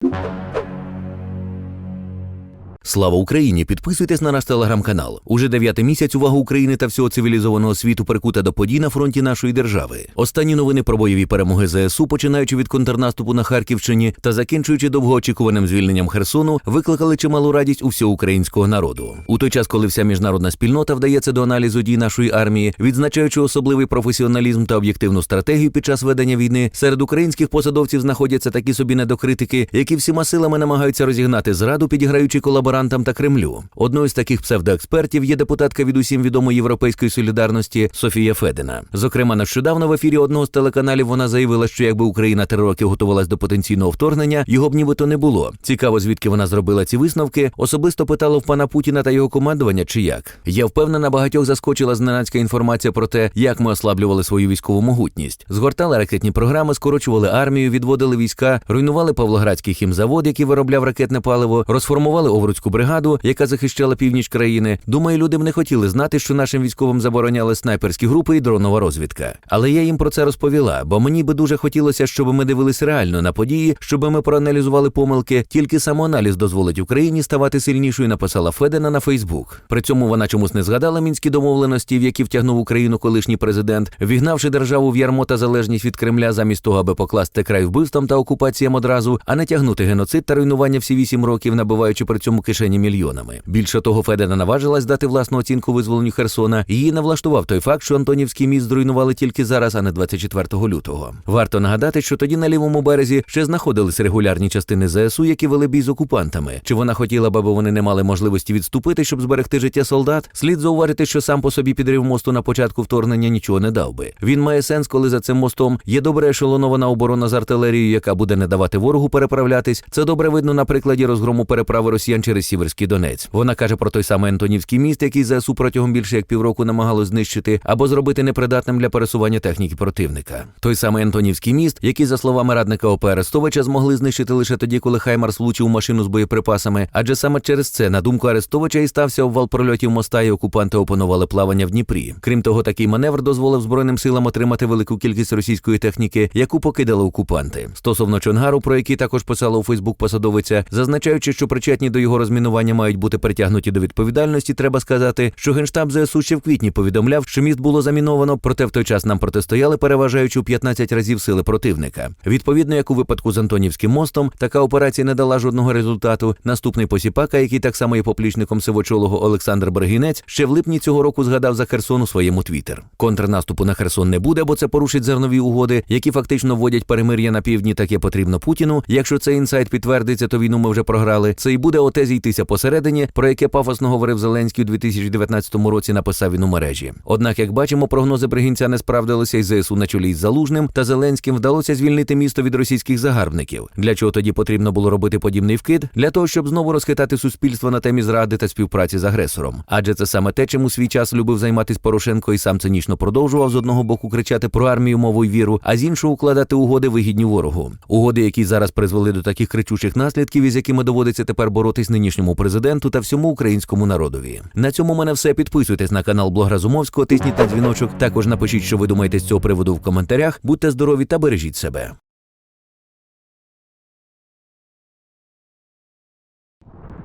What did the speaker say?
you. Слава Україні! Підписуйтесь на наш телеграм-канал. Уже дев'ятий місяць увага України та всього цивілізованого світу прикута до подій на фронті нашої держави. Останні новини про бойові перемоги ЗСУ, починаючи від контрнаступу на Харківщині та закінчуючи довгоочікуваним звільненням Херсону, викликали чималу радість у всього українського народу. У той час, коли вся міжнародна спільнота вдається до аналізу дій нашої армії, відзначаючи особливий професіоналізм та об'єктивну стратегію під час ведення війни, серед українських посадовців знаходяться такі собі недокритики, які всіма силами намагаються розігнати зраду, підіграючи колаборантам та Кремлю. Одною з таких псевдоекспертів є депутатка від усім відомої європейської солідарності Софія Федина. Зокрема, нещодавно в ефірі одного з телеканалів вона заявила, що якби Україна три роки готувалась до потенційного вторгнення, його б нібито не було. Цікаво, звідки вона зробила ці висновки. Особисто питала в пана Путіна та його командування, чи як. Я впевнена, багатьох заскочила зненацька інформація про те, як ми ослаблювали свою військову могутність. Згортали ракетні програми, скорочували армію, відводили війська, руйнували Павлоградський хімзавод, який виробляв ракетне паливо, розформували Овруцьку бригаду, яка захищала північ країни. Думаю, люди б не хотіли знати, що нашим військовим забороняли снайперські групи і дронова розвідка. Але я їм про це розповіла, бо мені би дуже хотілося, щоб ми дивились реально на події, щоб ми проаналізували помилки. Тільки самоаналіз дозволить Україні ставати сильнішою. Написала Федена на Фейсбук. При цьому вона чомусь не згадала мінські домовленості, в які втягнув Україну колишній президент, вігнавши державу в ярмо та залежність від Кремля, замість того, аби покласти край вбивствам та окупаціям одразу, а не тягнути геноцид та руйнування всі вісім років, набиваючи при цьому кишені мільйонами. Більше того, Федена наважилась дати власну оцінку визволенню Херсона. Її не влаштував той факт, що Антонівський міст зруйнували тільки зараз, а не 24 лютого. Варто нагадати, що тоді на лівому березі ще знаходились регулярні частини ЗСУ, які вели бій з окупантами. Чи вона хотіла б, аби вони не мали можливості відступити, щоб зберегти життя солдат? Слід зауважити, що сам по собі підрив мосту на початку вторгнення нічого не дав би. Він має сенс, коли за цим мостом є добре ешелонована оборона з артилерією, яка буде не давати ворогу переправлятись. Це добре видно на прикладі розгрому переправи росіян через Сіверський Донець. Вона каже про той самий Антонівський міст, який ЗСУ протягом більше як півроку намагалось знищити або зробити непридатним для пересування техніки противника. Той самий Антонівський міст, який, за словами радника ОП Арестовича, змогли знищити лише тоді, коли Хаймарс влучив машину з боєприпасами. Адже саме через це, на думку Арестовича, і стався обвал прольотів моста, і окупанти опанували плавання в Дніпрі. Крім того, такий маневр дозволив збройним силам отримати велику кількість російської техніки, яку покидали окупанти. Стосовно Чонгару, про який також писала у Фейсбук посадовиця, зазначаючи, що причетні до його розмінування мають бути притягнуті до відповідальності, треба сказати, що генштаб ЗСУ ще в квітні повідомляв, що міст було заміновано, проте в той час нам протистояли, переважаючи у 15 разів сили противника. Відповідно, як у випадку з Антонівським мостом, така операція не дала жодного результату. Наступний посіпака, який так само є поплічником сивочолого Олександр Бергінець, ще в липні цього року згадав за Херсон у своєму твіттер. Контрнаступу на Херсон не буде, бо це порушить зернові угоди, які фактично вводять перемир'я на півдні. Таке потрібно Путіну. Якщо цей інсайт підтвердиться, то війну ми вже програли. Це і буде оте зійтися посередині, про яке пафосно говорив Зеленський у 2019 році. Написав він у мережі. Однак, як бачимо, прогнози Бригінця не справдилися, і ЗСУ на чолі із Залужним та Зеленським вдалося звільнити місто від російських загарбників. Для чого тоді потрібно було робити подібний вкид? Для того, щоб знову розхитати суспільство на темі зради та співпраці з агресором. Адже це саме те, чим у свій час любив займатись Порошенко і сам цинічно продовжував з одного боку кричати про армію, мову й віру, а з іншого укладати угоди вигідні ворогу. Угоди, які зараз призвели до таких кричучих наслідків, із якими доводиться тепер боротись нинішньому президенту та всьому українському народові. На цьому мене все. Підписуйтесь на канал Блог Разумовського, тисніть на дзвіночок. Також напишіть, що ви думаєте з цього приводу в коментарях. Будьте здорові та бережіть себе.